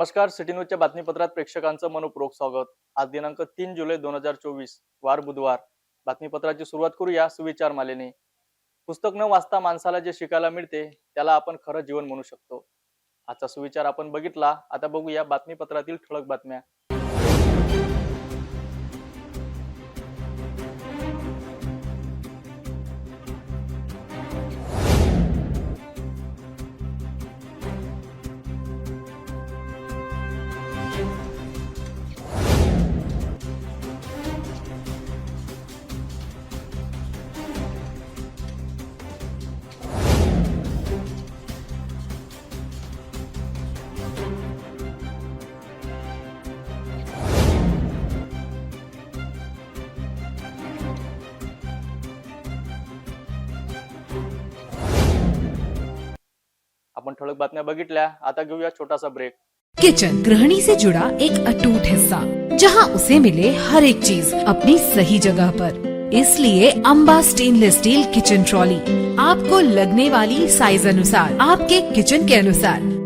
नमस्कार सिटी न्यूजच्या बातमीपत्रात प्रेक्षकांचं मनपूर्वक स्वागत. आज दिनांक तीन जुलै दोन हजार चोवीस वार बुधवार. बातमीपत्राची सुरुवात करूया सुविचार मालेने. पुस्तक न वाचता माणसाला जे शिकायला मिळते त्याला आपण खरं जीवन म्हणू शकतो. आजचा सुविचार आपण बघितला आता बघूया बातमीपत्रातील ठळक बातम्या. आपण ठळक बातम्या बघितल्या. आता घेऊया छोटासा ब्रेक किचन गृहिणी से जुड़ा एक अटूट हिस्सा, जहाँ उसे मिले हर एक चीज़ अपनी सही जगह पर. इसलिए Amba stainless steel kitchen trolley आपको लगने वाली साइज़ अनुसार, आपके किचन के अनुसार.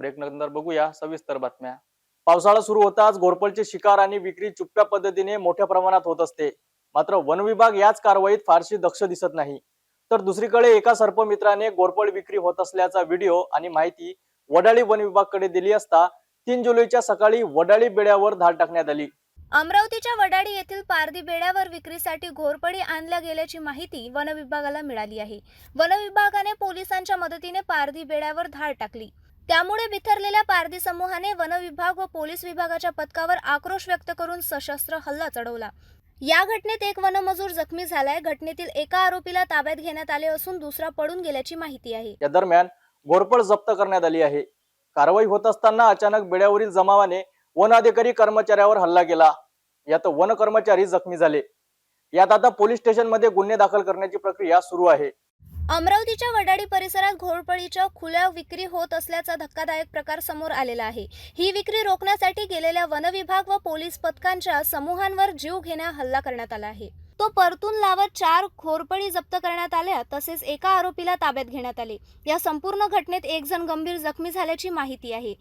Break नंतर बघूया. सविस्तर बातम्या. पावसाळा सुरू होताच घोरपळची शिकार आणि विक्री चुप्या पद्धतीने मोठ्या प्रमाणात होत असते. मात्र वन विभाग याच कारवाईत फारशी दक्ष दिसत नाही. तर दुसरीकडे एका सर्पमित्राने घोरपड विक्री होत असल्याचा व्हिडिओ आणि माहिती वडाळी वन विभागकडे दिली असता तीन जुलैच्या सकाळी वडाळी बेड्यावर धाड टाकण्यात आली. अमरावतीच्या वडाडी येथील पारधी बेड्यावर विक्रीसाठी घोरपडी आणल्या गेल्याची माहिती वन विभागाला मिळाली आहे. वन विभागाने पोलिसांच्या मदतीने पारधी बेड्यावर धाड टाकली. त्यामुळे बिथरलेल्या पारधी समूहाने वन विभाग व पोलीस विभागाच्या पथकावर आक्रोश व्यक्त करून सशस्त्र हल्ला चढवला. या घटनेत एक वनमजूर जखमी झालाय. घटनेतील एका आरोपीला ताब्यात घेण्यात आले असून दुसरा पडून गेल्याची माहिती आहे. या दरम्यान घोरपड जप्त करण्यात आली आहे. कारवाई होत असताना अचानक बेड्यावरील जमावाने वन अधिकारी कर्मचाऱ्यावर हल्ला केला. यात वन कर्मचारी जखमी झाले. यात आता पोलीस स्टेशनमध्ये गुन्हे दाखल करण्याची प्रक्रिया सुरू आहे. अमरावतीच्या वडाडी परिसरात घोरपडीच्या खुल्या विक्री होत असल्याचा धक्कादायक प्रकार समोर आलेला आहे. ही विक्री रोखण्यासाठी गेलेल्या वनविभाग व पोलीस पथकांच्या समूहांवर जीव घेण्या हल्ला करण्यात आला आहे. तो परतून लावत चार घोरपडी जप्त करण्यात आल्या तसेच एका आरोपीला ताब्यात घेण्यात आले. या संपूर्ण घटनेत एक जण गंभीर जखमी झाल्याची माहिती आहे.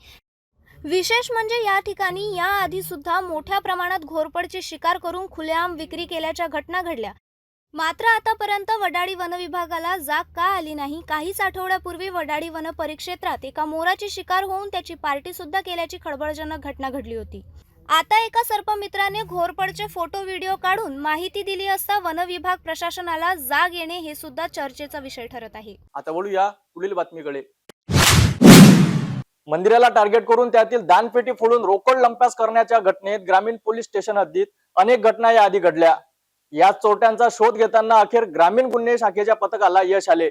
विशेष म्हणजे या ठिकाणी याआधी सुद्धा मोठ्या प्रमाणात घोरपडची शिकार करून खुलेआम विक्री केल्याच्या घटना घडल्या. मात्र आतापर्यंत वडाळी वन विभागाला जाग का आली नाही? काहीच आठवड्यापूर्वी वडाळी वन परिक्षेत्रात एका मोराची शिकार होऊन त्याची पार्टी सुद्धा केल्याची खळबळजनक घटना घडली होती. आता एका सर्पमित्राने घोरपडचे फोटो व्हिडिओ काढून माहिती दिली असता वन विभाग प्रशासनाला जाग येणे हे सुद्धा चर्चेचा विषय ठरत आहे. आता वळूया पुढील बातमीकडे. मंदिराला टार्गेट करून त्यातील दानपेटी फोडून रोकड लंपास करण्याच्या घटनेत ग्रामीण पोलीस स्टेशन हद्दीत अनेक घटना या आधी घडल्या. या चोरट्यांचा शोध घेताना अखेर ग्रामीण गुन्हे शाखेच्या पथकाला यश आले.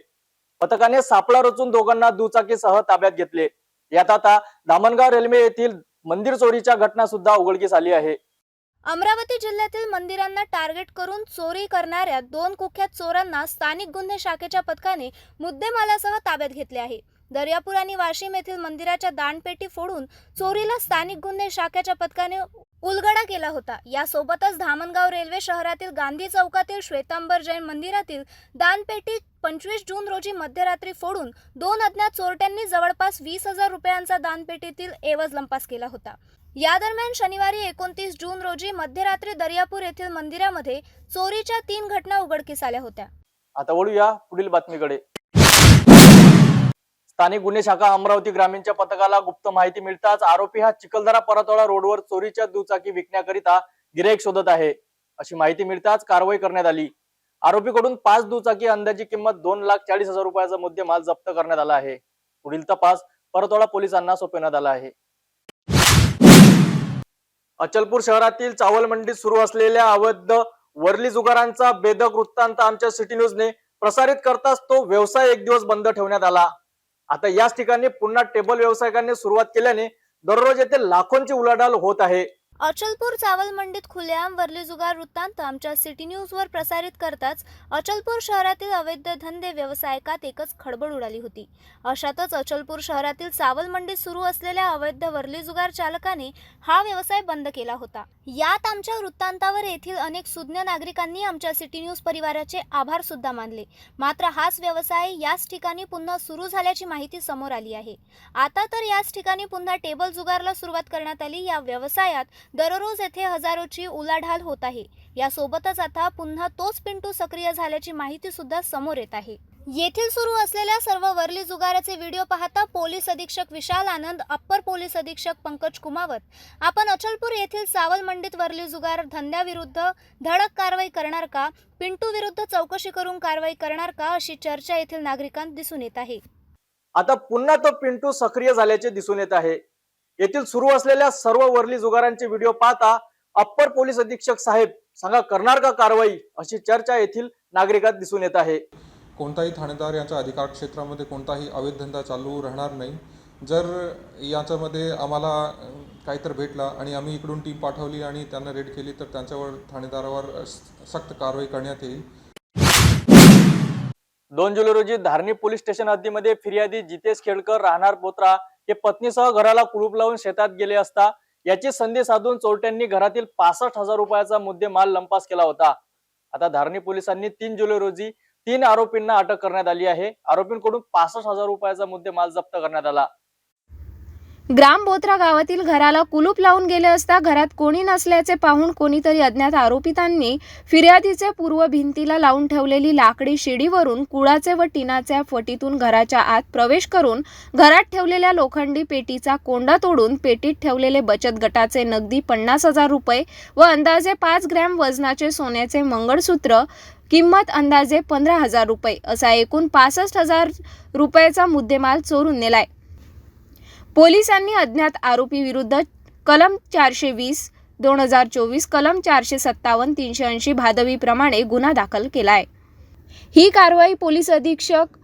पथकाने सापळा रचून दोघांना दुचाकीसह ताब्यात घेतले. यात आता धामणगाव रेल्वे येथील मंदिर चोरीच्या घटना सुद्धा उघडकीस आली आहे. अमरावती जिल्ह्यातील मंदिरांना टार्गेट करून चोरी करणाऱ्या दोन कुख्यात चोरांना स्थानिक गुन्हे शाखेच्या पथकाने मुद्देमालासह ताब्यात घेतले आहे. दर्यापूर आणि वाशिम येथील मंदिराच्या दानपेटी फोडून चोरीला स्थानिक गुन्हे शाखेच्या पथकाने उलगडा केला होता. यासोबतच धामणगाव रेल्वे शहरातील गांधी चौकातील श्वेतांबर जैन मंदिरातील दानपेटी पंचवीस जून रोजी मध्यरात्री फोडून दोन अज्ञात चोरट्यांनी जवळपास वीस हजार रुपयांचा दानपेटीतील एवज लंपास केला होता. या दरम्यान शनिवारी एकोणतीस जून रोजी मध्यरात्री दर्यापूर येथील मंदिरामध्ये चोरीच्या तीन घटना उघडकीस आल्या होत्या. आता वळूया पुढील बातमीकडे. स्थानिक गुन्हे शाखा अमरावती ग्रामीणच्या पथकाला गुप्त माहिती मिळताच आरोपी हा चिखलदरा परतवाडा रोडवर चोरीच्या दुचाकी विकण्याकरिता गिराईक शोधत आहे. अशी माहिती मिळताच कारवाई करण्यात आली. आरोपीकडून पाच दुचाकी अंदाजी किंमत दोन लाख चाळीस हजार रुपयाचा मुद्देमाल जप्त करण्यात आला आहे. पुढील तपास परतवाडा पोलिसांना सोपवण्यात आला आहे. अचलपूर शहरातील चावल मंडीत सुरू असलेल्या अवैध वरली जुगारांचा बेदक वृत्तांत आमच्या सिटी न्यूजने प्रसारित करताच तो व्यवसाय एक दिवस बंद ठेवण्यात आला. आता याच ठिकाणी पुन्हा टेबल व्यावसायिकांनी सुरुवात केल्याने दररोज येथे लाखोंची उलाढाल होत आहे. अचलपूर चावल मंडीत खुलेआम वर्ली जुगार वृत्तांत आमच्या सिटी न्यूजवर प्रसारित करताच अचलपूर शहरातील अवैध धंदे व्यवसायकात एकच खळबळ उडाली होती. अशातच अचलपूर शहरातील चावल मंडीत सुरू असलेल्या अवैध वरली जुगार चालकाने हा व्यवसाय बंद केला होता. यात आमच्या वृत्तांतावर येथील अनेक सुज्ञ नागरिकांनी आमच्या सिटी न्यूज परिवाराचे आभार सुद्धा मानले. मात्र हाच व्यवसाय याच ठिकाणी पुन्हा सुरू झाल्याची माहिती समोर आली आहे. आता तर याच ठिकाणी पुन्हा टेबल जुगारला सुरुवात करण्यात आली. या व्यवसायात दररोज येथे हजारोची उलाढाल होत आहे. यासोबतच आता पुन्हा तोच पिंटू सक्रिय झाल्याची माहिती सुद्धा समोर येत आहे. येथील सुरू असलेल्या सर्व वरली जुगाराचे व्हिडिओ पाहता पोलीस अधीक्षक विशाल आनंद अप्पर पोलीस अधीक्षक पंकज कुमावत. आपण अचलपूर येथील सावल वरली जुगार धंद्याविरुद्ध धडक कारवाई करणार का? पिंटू विरुद्ध चौकशी करून कारवाई करणार का? अशी चर्चा येथील नागरिकांत दिसून येत आहे. आता पुन्हा तो पिंटू सक्रिय झाल्याचे दिसून येत आहे. येथील सुरू असलेल्या सर्व वर्ली जुगारांचे व्हिडिओ पाहता अप्पर पोलीस अधीक्षक साहेब सांगा करणार का कारवाई? अशी चर्चा येथील नागरिकात दिसून येत आहे. कोणताही ठाणेदार यांच्या अधिकार क्षेत्रामध्ये कोणताही अवैध धंदा चालू राहणार नाही. जर याच्यामध्ये आम्हाला काहीतरी भेटला आणि आम्ही इकडून टीम पाठवली आणि त्यांना रेड केली तर त्यांच्यावर ठाणेदारावर सक्त कारवाई करण्यात येईल. दोन जुलै रोजी धारणी पोलीस स्टेशन हद्दीमध्ये फिर्यादी जितेश खेडकर राहणार पोत्रा हे पत्नीसह घराला कुलूप लावून शेतात गेले असता याची संधी साधून चोरट्यांनी घरातील पासष्ट हजार रुपयाचा मुद्देमाल लंपास केला होता. आता धारणी पोलिसांनी तीन जुलै रोजी तीन आरोपींना अटक करण्यात आली आहे. आरोपींकडून पासष्ट हजार रुपयाचा मुद्देमाल जप्त करण्यात आला. ग्राम बोत्रा गावातील घराला कुलूप लावून गेले असता घरात कोणी नसल्याचे पाहून कोणीतरी अज्ञात आरोपितांनी फिर्यादीचे पूर्व भिंतीला लावून ठेवलेली लाकडी शिडीवरून कुळाचे व टिनाच्या फटीतून घराच्या आत प्रवेश करून घरात ठेवलेल्या लोखंडी पेटीचा कोंडा तोडून पेटीत ठेवलेले बचत गटाचे नगदी पन्नास हजार रुपये व अंदाजे पाच ग्रॅम वजनाचे सोन्याचे मंगळसूत्र किंमत अंदाजे पंधरा हजार रुपये असा एकूण पासष्ट हजार रुपयाचा मुद्देमाल चोरून नेलाय. पोलिसांनी अज्ञात आरोपी विरुद्ध कलम चारशे वीस दोन हजार चोवीस कलम चारशे सत्तावन्न तीनशे ऐंशी भादवीप्रमाणे गुन्हा दाखल केला आहे ही कारवाई पोलीस अधीक्षक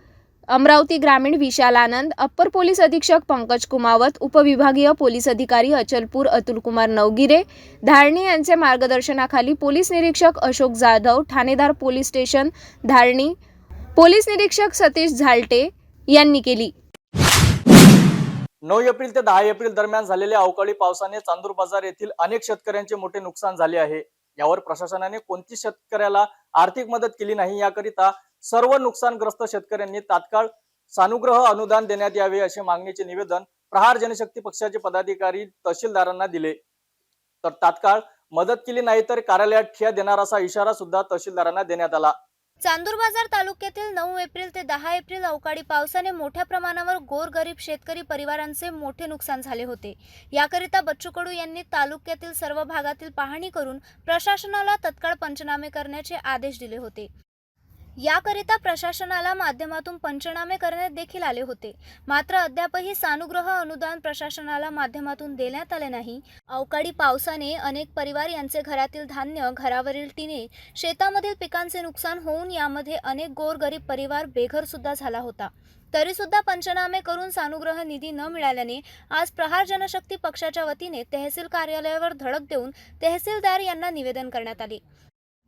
अमरावती ग्रामीण विशाल आनंद अप्पर पोलीस अधीक्षक पंकज कुमावत उपविभागीय पोलीस अधिकारी अचलपूर अतुलकुमार नवगिरे धारणी यांचे मार्गदर्शनाखाली पोलीस निरीक्षक अशोक जाधव ठाणेदार पोलीस स्टेशन धारणी पोलीस निरीक्षक सतीश झालटे यांनी केली. नऊ एप्रिल ते दहा एप्रिल दरम्यान झालेल्या अवकाळी पावसाने चांदूर बाजार येथील अनेक शेतकऱ्यांचे मोठे नुकसान झाले आहे. यावर प्रशासनाने कोणती शेतकऱ्याला आर्थिक मदत केली नाही याकरिता सर्व नुकसानग्रस्त शेतकऱ्यांनी तात्काळ सानुग्रह अनुदान देण्यात यावे असे मागणीचे निवेदन प्रहार जनशक्ती पक्षाचे पदाधिकारी तहसीलदारांना दिले. तर तात्काळ मदत केली नाही तर कार्यालयात ठिया देणार असा इशारा सुद्धा तहसीलदारांना देण्यात आला. चांदूर बाजार तालुक्यातील नऊ एप्रिल ते दहा एप्रिल अवकाळी पावसाने मोठ्या प्रमाणावर गोरगरीब शेतकरी परिवारांचे मोठे नुकसान झाले होते. याकरिता बच्चू कडू यांनी तालुक्यातील सर्व भागातील पाहणी करून प्रशासनाला तत्काळ पंचनामे करण्याचे आदेश दिले होते. याकरिता प्रशासनाला माध्यमातून पंचनामे करण्यात देखील आले होते. मात्र अद्यापही सानुग्रह अनुदान प्रशासनाला माध्यमातून देण्यात आले नाही. अवकाळी पावसाने अनेक परिवार यांचे घरातील धान्य घरावरील टिने शेतामधील पिकांचे नुकसान होऊन यामध्ये अनेक गोरगरीब परिवार बेघर सुद्धा झाला होता. तरी सुद्धा पंचनामे करून सानुग्रह निधी न मिळाल्याने आज प्रहार जनशक्ती पक्षाच्या वतीने तहसील कार्यालयावर धडक देऊन तहसीलदार यांना निवेदन करण्यात आले.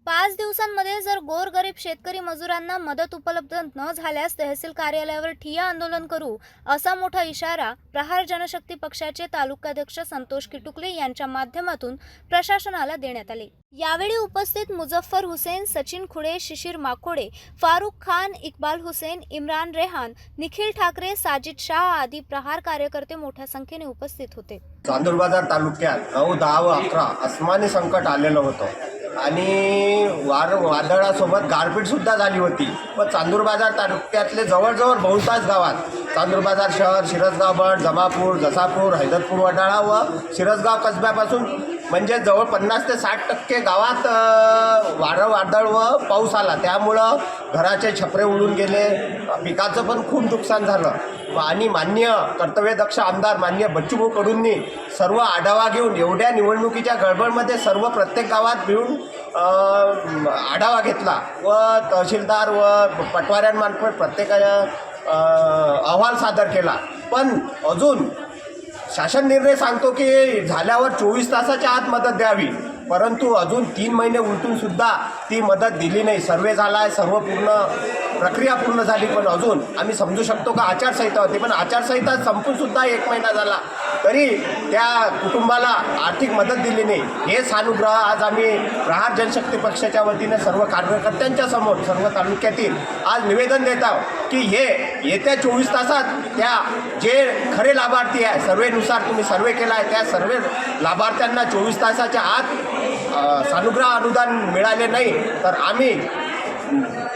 पाच दिवसांमध्ये जर गोरगरीब शेतकरी मजुरांना मदत उपलब्ध न झाल्यास तहसील कार्यालयावर ठिय्या आंदोलन करू असा मोठा इशारा प्रहार जनशक्ती पक्षाचे तालुकाध्यक्ष संतोष किटुकले यांच्या माध्यमातून प्रशासनाला देण्यात आले. यावेळी उपस्थित मुझफ्फर हुसेन सचिन खुडे शिशिर माकोडे फारुख खान इक्बाल हुसेन इम्रान रेहान निखिल ठाकरे साजिद शाह आदी प्रहार कार्यकर्ते मोठ्या संख्येने उपस्थित होते. चांदूर बाजार तालुक्यात नऊ दहा व अकरा अस्मानी संकट आलेलं होतं. आणि वार वादळासोबत गारपीटसुद्धा झाली होती. व चांदूर बाजार तालुक्यातले जवळजवळ बहुतांश गावात चांदूरबाजार शहर शिरसगाव बट जमापूर जसापूर हैदरपूर वडाळा व शिरसगाव कसब्यापासून म्हणजे जवळ पन्नास ते साठ टक्के गावात वारं वादळ व पाऊस आला. त्यामुळं घराचे छपरे उडून गेले. पिकाचं पण खूप नुकसान झालं. आणि मान्य कर्तव्यदक्ष आमदार मान्य बच्चूभाऊ कडूंनी सर्व आढावा घेऊन एवढ्या निवडणुकीच्या गडबडमध्ये सर्व प्रत्येक गावात मिळून आढावा घेतला. व तहसीलदार व पटवाऱ्यांमार्फत प्रत्येकाला अहवाल सादर केला. पण अजून शासन निर्णय सांगतो की झाल्यावर चोवीस तासाच्या आत मदत द्यावी. परंतु अजून तीन महिने उलटूनसुद्धा ती मदत दिली नाही. सर्वे झाला आहे सर्व पूर्ण प्रक्रिया पूर्ण झाली पण अजून आम्ही समजू शकतो का आचारसंहिता होती? पण आचारसंहिता संपून सुद्धा एक महिना झाला. तरी त्या कुटुंबाला आर्थिक मदत दिली नाही. हे सानुग्रह आज आम्ही प्रहार जनशक्ती पक्षाच्या वतीने सर्व कार्यकर्त्यांच्या समोर सर्व तालुक्यातील आज निवेदन देत आहोत की हे येत्या चोवीस तासात त्या जे खरे लाभार्थी आहे सर्वेनुसार तुम्ही सर्वे केला आहे त्या सर्वे लाभार्थ्यांना चोवीस तासाच्या आत सानुग्रह अनुदान मिळाले नाही तर आम्ही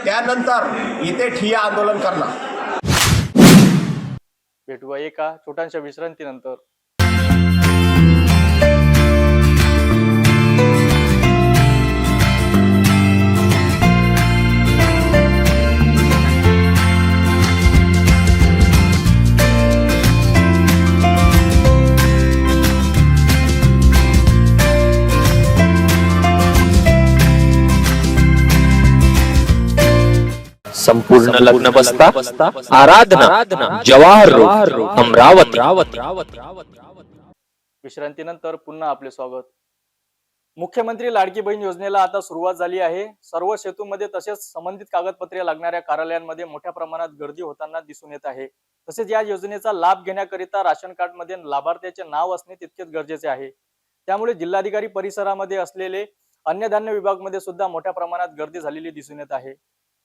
त्यानंतर इथे ठिय्या आंदोलन करणार. भेटूया एका छोट्याशा विश्रांतीनंतर. संपूर्ण लग्न बसता आराधना जवाहर रोड अमरावती. विश्रांतीनंतर पुन्हा आपले स्वागत. मुख्यमंत्री लाडकी बहीण योजनेला आता सुरुवात झाली आहे. सर्व सेतूमध्ये तसेच संबंधित कागदपत्रे लागणाऱ्या कार्यालयांमध्ये मोठ्या प्रमाणात गर्दी होताना दिसून येत आहे. तसेच या योजनेचा लाभ घेण्याकरिता राशन कार्डमध्ये लाभार्थ्याचे नाव असणे तितकेच गरजेचे आहे. त्यामुळे जिल्हाधिकारी परिसरामध्ये असलेले अन्नधान्य विभागमध्ये सुद्धा मोठ्या प्रमाणात गर्दी झालेली दिसून येत आहे.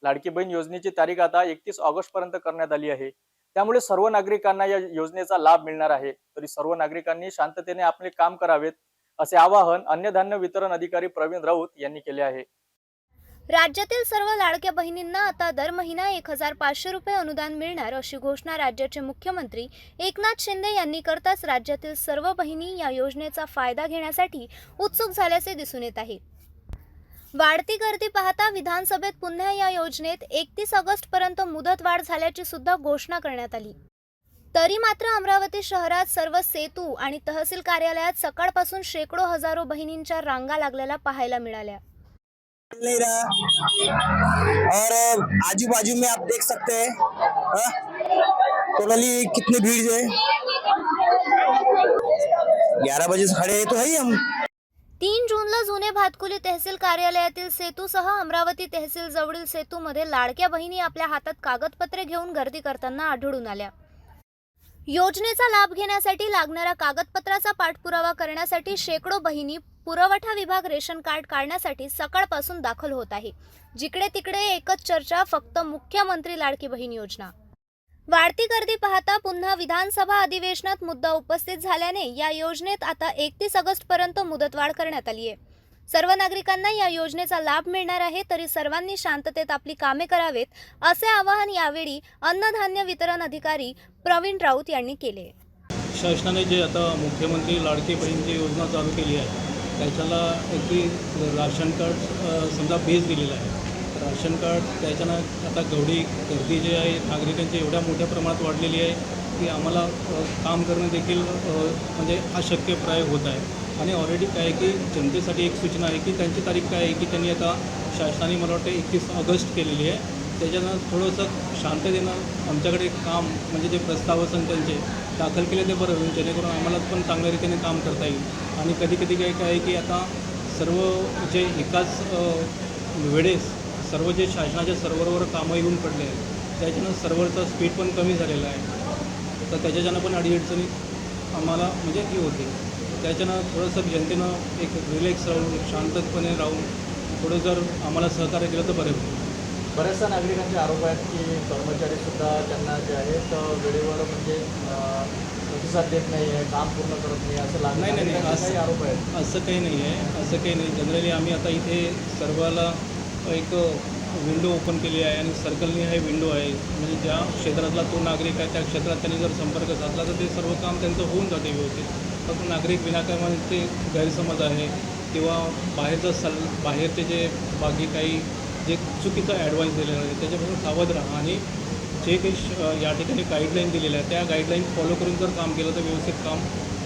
लाडकी बहीण योजनेची तारीख आता एकतीस ऑगस्ट पर्यंत करण्यात आली आहे. त्यामुळे सर्व नागरिकांना या योजनेचा लाभ मिळणार आहे. तरी सर्व नागरिकांनी शांततेने आपले काम करावेत असे आवाहन अन्नधान्य वितरण अधिकारी प्रवीण राऊत यांनी केले आहे. राज्यातील सर्व लाडक्या बहिणींना आता दर महिना एक हजार पाचशे रुपये अनुदान मिळणार अशी घोषणा राज्याचे मुख्यमंत्री एकनाथ शिंदे यांनी करताच राज्यातील सर्व बहिणी या योजनेचा फायदा घेण्यासाठी उत्सुक झाल्याचे दिसून येत आहे. वाढती गर्दी पाहता विधानसभेत पुन्हा या योजनेत एकतीस ऑगस्ट पर्यंत मुदत वाढ झाल्याची सुद्धा घोषणा करण्यात आली. तरी मात्र अमरावती शहरात सर्व सेतू आणि तहसील कार्यालयात सकाळपासून शेकडो हजारो बहिणींच्या रांगा लागलेल्या पाहायला मिळाल्या. नहीं रहा और आजू बाजू में आप देख सकते हैं. टोटली कितनी भीड़ है? ग्यारह बजे से खड़े तो है ही हम. तीन जूनला जुने भातकुली तहसील कार्यालयातील सेतूसह अमरावती तहसील जवळील सेतूमध्ये लाडक्या बहिणी आपल्या हातात कागदपत्रे घेऊन गर्दी करताना आढळून आल्या. योजनेचा लाभ घेण्यासाठी लागणाऱ्या कागदपत्राचा पाठपुरावा करण्यासाठी शेकडो बहिणी पुरवठा विभाग रेशन कार्ड काढण्यासाठी सकाळपासून दाखल होत आहे. जिकडे तिकडे एकच चर्चा फक्त मुख्यमंत्री लाडकी बहीण योजना. वाढती गर्दी पाहता पुन्हा विधानसभा अधिवेशनात मुद्दा उपस्थित झाल्याने या योजनेत आता एकतीस ऑगस्ट पर्यंत मुदतवाढ करण्यात आली आहे सर्व नागरिकांना या योजनेचा लाभ मिळणार आहे तरी सर्वांनी शांततेत आपली कामे करावेत असे आवाहन यावेळी अन्नधान्य वितरण अधिकारी प्रवीण राऊत यांनी केले. शासनाने जे आता मुख्यमंत्री लाडकी बहीणची योजना चालू केली आहे त्याच्याला अगदी राशन कार्ड समजा बेस दिलेला आहे. राशन कार्ड त्याच्यानं आता गवडी गर्दी जी आहे नागरिकांची एवढ्या मोठ्या प्रमाणात वाढलेली आहे की आम्हाला काम करणं देखील म्हणजे अशक्य प्राय होत आहे. आणि ऑलरेडी काय आहे की जनतेसाठी एक सूचना आहे की त्यांची तारीख काय आहे की त्यांनी आता शासनाने मला वाटतं एकतीस ऑगस्ट केलेली आहे. त्याच्यानं थोडंसं शांततेनं आमच्याकडे काम म्हणजे जे प्रस्ताव असेल त्यांचे दाखल केले ते बरं होईल जेणेकरून आम्हाला पण चांगल्या रीतीने काम करता येईल. आणि कधी कधी काय काय आहे की आता सर्व जे एकाच वेळेस सर्व जे शासनाच्या सर्व्हरवर कामं येऊन पडले आहेत त्याच्यानं सर्व्हरचा स्पीड पण कमी झालेला आहे. तर त्याच्याच्यानं पण अडीअडचणी आम्हाला म्हणजे हे होते. त्याच्यानं थोडंसं जनतेनं एक रिलॅक्स राहून शांतपणे राहून थोडं जर आम्हाला सहकार्य केलं तर बरं होईल. बऱ्याचशा नागरिकांचे आरोप आहेत की कर्मचारी सुद्धा त्यांना जे आहेत वेळेवर म्हणजे प्रतिसाद देत नाही आहे काम पूर्ण करत नाही असं लागलं. नाही, नाही, असं- काही आरोप आहेत? असं काही नाही आहे. असं काही नाही. जनरली आम्ही आता इथे सर्वाला एक विंडो ओपन केली आहे आणि सर्कलनी हे विंडो आहे. म्हणजे ज्या क्षेत्रातला तो नागरिक आहे त्या क्षेत्रात त्यांनी जर संपर्क साधला तर ते सर्व काम त्यांचं होऊन जाते व्यवस्थित. फक्त नागरिक ते गैरसमज आहे किंवा बाहेरचं सल बाहेरचे जे बाकी काही जे चुकीचं ॲडवाईस दिलेलं आहे त्याच्यापासून सावध राहा आणि जे काही श- या ठिकाणी गाईडलाईन दिलेल्या आहे त्या गाईडलाईन फॉलो करून जर काम केलं तर व्यवस्थित काम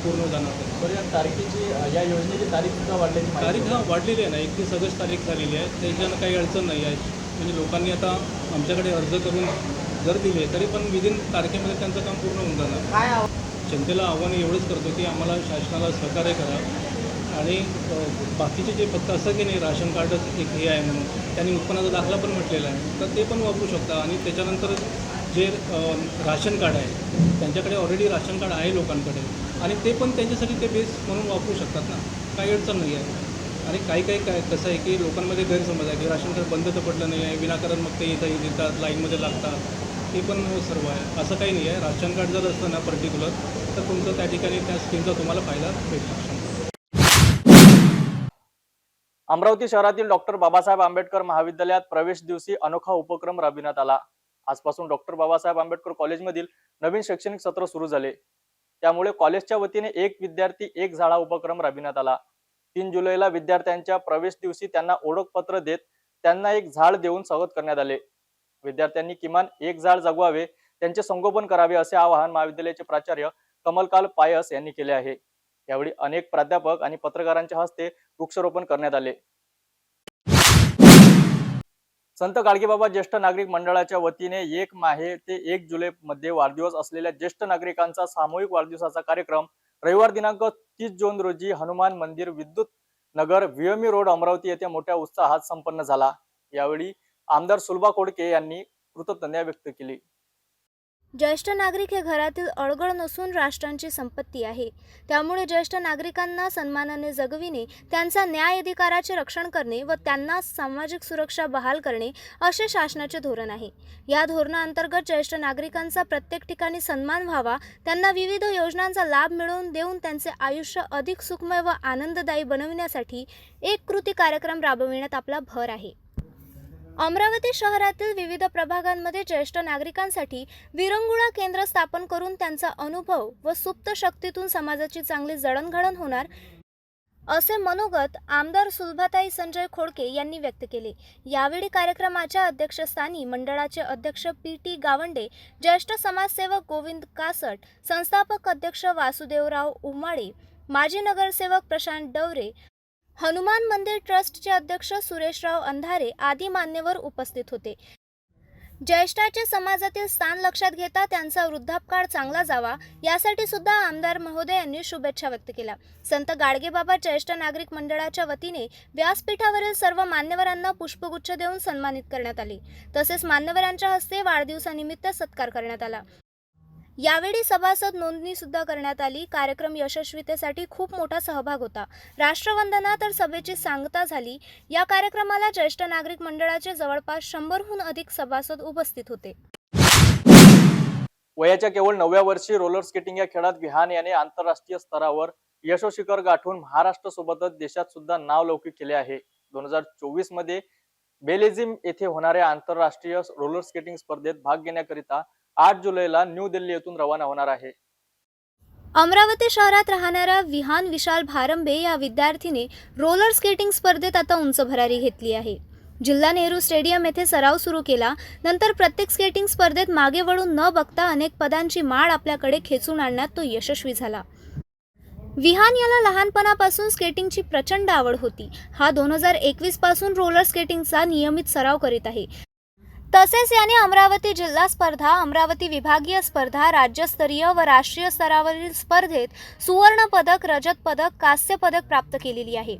पूर्ण जाणार आहे बरं या तारखेची या योजनेची तारीख सुद्धा माहिती तारीख हा वाढलेली आहे ना एकतीस ऑगस्ट तारीख झालेली आहे. त्याच्यानं काही अडचण नाही आहे. म्हणजे लोकांनी आता आमच्याकडे अर्ज करून जर दिले तरी पण विदिन तारखेमध्ये त्यांचं काम पूर्ण होऊन जाणार. काय जनतेला आव्हान एवढंच करतो की आम्हाला शासनाला सहकार्य करा. आणि बाकीचे जे फक्त असं की नाही राशन कार्डच एक हे आहे म्हणून त्यांनी उत्पन्नाचा दाखला पण म्हटलेला आहे. तर ते पण वापरू शकता. आणि त्याच्यानंतर जे राशन कार्ड आहे त्यांच्याकडे ऑलरेडी राशन कार्ड आहे लोकांकडे. आणि ते पण त्यांच्यासाठी ते बेस म्हणून वापरू शकतात ना. काही अडचण नाही आहे. आणि काही काही काय कसं आहे की लोकांमध्ये गैरसमज आहे की राशन कार्ड बंद तर पडलं नाही आहे विनाकारण मग ते इथं देतात लाईनमध्ये लागतात. ते पण सर्व आहे. असं काही नाही आहे. राशन कार्ड जर असतं ना पर्टिक्युलर तर तुमचं त्या ठिकाणी त्या स्कीमचा तुम्हाला फायदा भेटू अमरावती शहरातील डॉक्टर बाबासाहेब आंबेडकर महाविद्यालयात प्रवेश दिवशी अनोखा उपक्रम राबविण्यात आला. आजपासून डॉक्टर बाबासाहेब आंबेडकर कॉलेजमधील नवीन शैक्षणिक सत्र सुरू झाले. त्यामुळे कॉलेजच्या वतीने एक विद्यार्थी एक झाडा उपक्रम राबविण्यात आला. तीन जुलैला विद्यार्थ्यांच्या प्रवेश दिवशी त्यांना ओळखपत्र देत त्यांना एक झाड देऊन स्वागत करण्यात आले. विद्यार्थ्यांनी किमान एक झाड जगवावे त्यांचे संगोपन करावे असे आवाहन महाविद्यालयाचे प्राचार्य कमलकाल पायस यांनी केले आहे. यावेळी अनेक प्राध्यापक आणि पत्रकारांच्या हस्ते वृक्षारोपण करण्यात आले. संत गाडगेबाबा ज्येष्ठ नागरिक मंडळाच्या वतीने एक माहे ते एक जुलै मध्ये वाढदिवस असलेल्या ज्येष्ठ नागरिकांचा सामूहिक वाढदिवसाचा कार्यक्रम रविवार दिनांक तीस जून रोजी हनुमान मंदिर विद्युत नगर व्हीएमई रोड अमरावती येथे मोठ्या उत्साहात संपन्न झाला. यावेळी आमदार सुलभा कोडके यांनी कृतज्ञता व्यक्त केली. ज्येष्ठ नागरिक हे घरातील अडगळ नसून राष्ट्रांची संपत्ती आहे. त्यामुळे ज्येष्ठ नागरिकांना सन्मानाने जगविणे त्यांचा न्याय अधिकाराचे रक्षण करणे व त्यांना सामाजिक सुरक्षा बहाल करणे असे शासनाचे धोरण आहे. या धोरणाअंतर्गत ज्येष्ठ नागरिकांचा प्रत्येक ठिकाणी सन्मान व्हावा त्यांना विविध योजनांचा लाभ मिळवून देऊन त्यांचे आयुष्य अधिक सुखमय व आनंददायी बनविण्यासाठी एक कृती कार्यक्रम राबविण्यात आपला भर आहे. अमरावती शहरातील विविध प्रभागांमध्ये ज्येष्ठ नागरिकांसाठी विरंगुळा केंद्र स्थापन करून त्यांचा अनुभव व सुप्त शक्तीतून समाजाची चांगली जडणघडण होणार असे मनोगत आमदार सुलभाताई संजय खोडके यांनी व्यक्त केले. यावेळी कार्यक्रमाच्या अध्यक्षस्थानी मंडळाचे अध्यक्ष पी टी गावंडे ज्येष्ठ समाजसेवक गोविंद कासट संस्थापक अध्यक्ष वासुदेवराव उमाळे माजी नगरसेवक प्रशांत डवरे हनुमान मंदिर ट्रस्टचे अध्यक्ष सुरेशराव अंधारे आदी मान्यवर उपस्थित होते. ज्येष्ठाचे समाजातील स्थान लक्षात घेता त्यांचा वृद्धापकाळ चांगला जावा यासाठी सुद्धा आमदार महोदय यांनी शुभेच्छा व्यक्त केल्या. संत गाडगेबाबा ज्येष्ठ नागरिक मंडळाच्या वतीने व्यासपीठावरील सर्व मान्यवरांना पुष्पगुच्छ देऊन सन्मानित करण्यात आले. तसेच मान्यवरांच्या हस्ते वाढदिवसानिमित्त सत्कार करण्यात आला. यावेळी सभासद नोंदणी सुद्धा करण्यात आली. कार्यक्रम यशस्वीतेसाठी खूप मोठा सहभाग होता. राष्ट्रवंदना तर सभेची सांगता झाली. या कार्यक्रमाला ज्येष्ठ नागरिक मंडळाचे जवळपास शंभरहून अधिक सभासद उपस्थित होते. वयाच्या केवळ नवव्या वर्षी रोलर स्केटिंग या खेळात विहान याने आंतरराष्ट्रीय स्तरावर यशोशिखर गाठून महाराष्ट्र सोबतच देशात सुद्धा नाव लौकिक केले आहे. दोन हजार चोवीसमध्ये बेलेझिम येथे होणाऱ्या आंतरराष्ट्रीय रोलर स्केटिंग स्पर्धेत भाग घेण्याकरिता आठ जुलैला न्यू दिल्ली येथून रवाना होणार आहे. अमरावती शहरात राहणाऱ्या विहान विशाल भारंबे या विद्यार्थीने रोलर स्केटिंग स्पर्धेत आता उंच भरारी घेतली आहे. जिल्हा नेहरू स्टेडियम येथे सराव सुरू केला नंतर प्रत्येक स्केटिंग स्पर्धेत मागे वळून न बघता अनेक पदांची माळ आपल्याकडे खेचून आणण्यात तो यशस्वी झाला. विहान याला लहानपणापासून स्केटिंगची प्रचंड आवड होती. हा दोन हजार एकवीसपासून रोलर स्केटिंगचा नियमित सराव करीत आहे. तसेच याने अमरावती जिल्हा स्पर्धा अमरावती विभागीय स्पर्धा राज्यस्तरीय व राष्ट्रीय स्तरावरील स्पर्धेत सुवर्ण पदक रजत पदक कांस्य पदक प्राप्त केलेली आहे.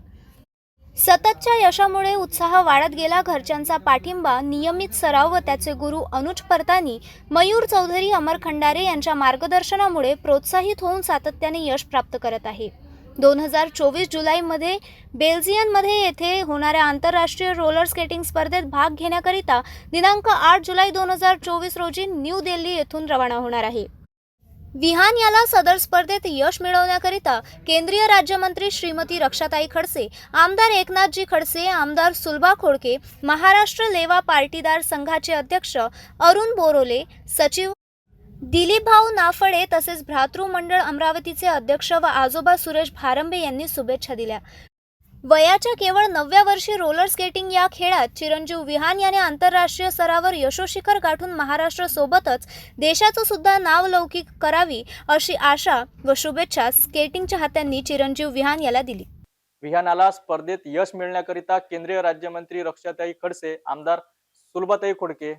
सततच्या यशामुळे उत्साह वाढत गेला. घरच्यांचा पाठिंबा नियमित सराव व त्याचे गुरु अनुज परतानी मयूर चौधरी अमर खंडारे यांच्या मार्गदर्शनामुळे प्रोत्साहित होऊन सातत्याने यश प्राप्त करत आहे. दोन हजार चोवीस जुलैमध्ये बेल्जियनमध्ये येथे होणाऱ्या आंतरराष्ट्रीय रोलर स्केटिंग स्पर्धेत भाग घेण्याकरिता दिनांक आठ जुलै दोन हजार चोवीस रोजी न्यू दिल्ली येथून रवाना होणार आहे. विहान याला सदर स्पर्धेत यश मिळवण्याकरिता केंद्रीय राज्यमंत्री श्रीमती रक्षाताई खडसे आमदार एकनाथजी खडसे आमदार सुलभा खोडके महाराष्ट्र लेवा पार्टीदार संघाचे अध्यक्ष अरुण बोरोले सचिव दिलीप भाऊ नाफडे तसेच भ्रातृ मंडळ अमरावतीचे अध्यक्ष व आजोबा सुरेश भारंबे यांनी शुभेच्छा दिल्या. वयाच्या केवळ नवव्या वर्षी रोलर स्केटिंग या खेळात चिरंजीव विहान याने आंतरराष्ट्रीय स्तरावर यशोशिखर गाठून महाराष्ट्र सोबतच देशाचं सुद्धा नाव लौकिक करावी अशी आशा व शुभेच्छा स्केटिंगच्या हात्यांनी चिरंजीव विहान याला दिली. विहानाला स्पर्धेत यश मिळण्याकरिता केंद्रीय राज्यमंत्री रक्षाताई खडसे आमदार सुलभाताई खोडके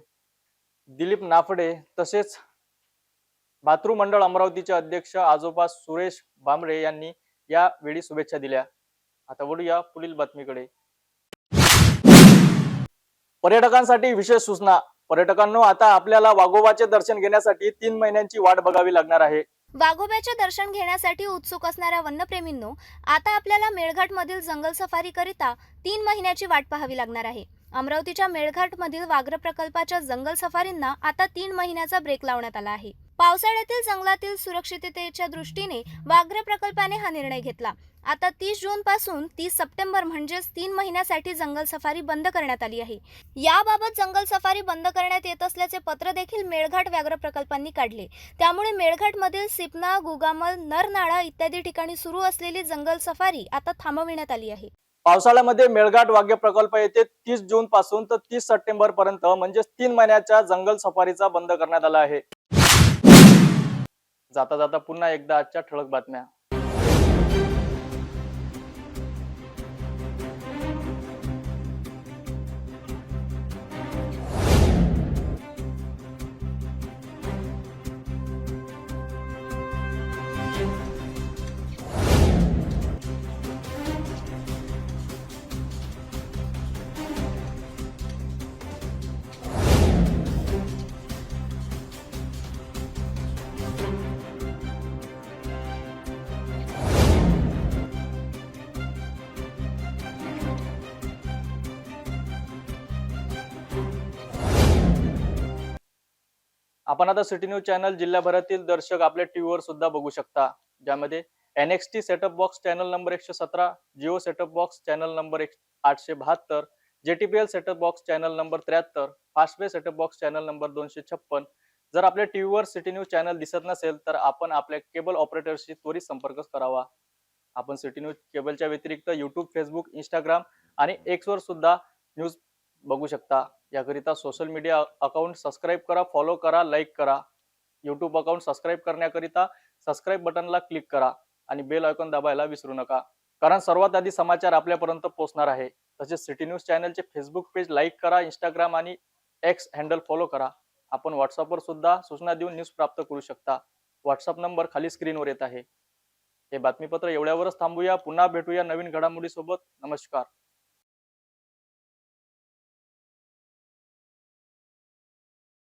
दिलीप नाफडे तसेच भातृमंडळ अमरावतीचे अध्यक्ष आजोबा सुरेश भांबरे यांनी यावेळी शुभेच्छा दिल्या. आता वळूया पुढील बातमीकडे. पर्यटकांसाठी विशेष सूचना. पर्यटकांनो आता आपल्याला वाघोबाचे दर्शन घेण्यासाठी तीन महिन्यांची वाट बघावी लागणार आहे. वाघोब्याचे दर्शन घेण्यासाठी उत्सुक असणाऱ्या वन्यप्रेमींनो आता आपल्याला मेळघाट मधील जंगल सफारी करिता तीन महिन्याची वाट पाहावी लागणार आहे. अमरावतीच्या मेळघाट मधील व्याघ्र प्रकल्पाच्या जंगल सफारींना आता तीन महिन्याचा ब्रेक लावण्यात आला आहे. पावसाळ्यातील जंगलातील सुरक्षिततेच्या दृष्टीने वाघ्र प्रकल्पाने हा निर्णय घेतला. आता तीस जून पासून तीस सप्टेंबर म्हणजेच तीन महिन्यासाठी जंगल सफारी बंद करण्यात आली आहे. याबाबत जंगल सफारी बंद करण्यात येत असल्याचे पत्र देखील मेळघाट व्याघ्र प्रकल्पांनी काढले. त्यामुळे मेळघाटमधील सिपना गुगामल नरनाळा इत्यादी ठिकाणी सुरू असलेली जंगल सफारी आता थांबविण्यात आली आहे. पावसाळ्यामध्ये मेळघाट वाघ्य प्रकल्प येथे तीस जून पासून तर तीस सप्टेंबर पर्यंत म्हणजेच तीन महिन्याच्या जंगल सफारीचा बंद करण्यात आला आहे. जाता जाता पुन्हा एकदा आजच्या ठळक बातम्या. आपण आता सिटी न्यूज चॅनल जिल्ह्याभरातील दर्शक आपल्या टीव्हीवर सुद्धा बघू शकता ज्यामध्ये NXT setup box channel number एकशे सतरा Jio setup box channel number एक आठशे बहात्तर JTPL setup box channel number त्र्याहत्तर Fastway setup box channel number दोनशे छप्पन. जर आपल्या टीव्हीवर सिटी न्यूज चॅनल दिसत नसेल तर आपण आपल्या केबल ऑपरेटरशी त्वरित संपर्क करावा. आपण सिटी न्यूज केबलच्या व्यतिरिक्त युट्यूब फेसबुक इंस्टाग्राम आणि एक्सवर सुद्धा न्यूज बघू शकता. याकरिता सोशल मीडिया अकाउंट सबस्क्राईब करा फॉलो करा लाईक करा. यूट्यूब अकाउंट सबस्क्राईब करण्याकरिता सबस्क्राईब बटनला क्लिक करा आणि बेल आयकॉन दाबायला विसरू नका. कारण सर्वात आधी समाचार आपल्यापर्यंत पोहोचणार आहे. तसेच सिटी न्यूज चॅनलचे फेसबुक पेज लाईक करा इंस्टाग्राम आणि एक्स हँडल फॉलो करा. आपण व्हॉट्सअपवर सुद्धा सूचना देऊन न्यूज प्राप्त करू शकता. व्हॉट्सअप नंबर खाली स्क्रीनवर येत आहे. हे बातमीपत्र एवढ्यावरच थांबूया. पुन्हा भेटूया नवीन घडामोडीसोबत. नमस्कार.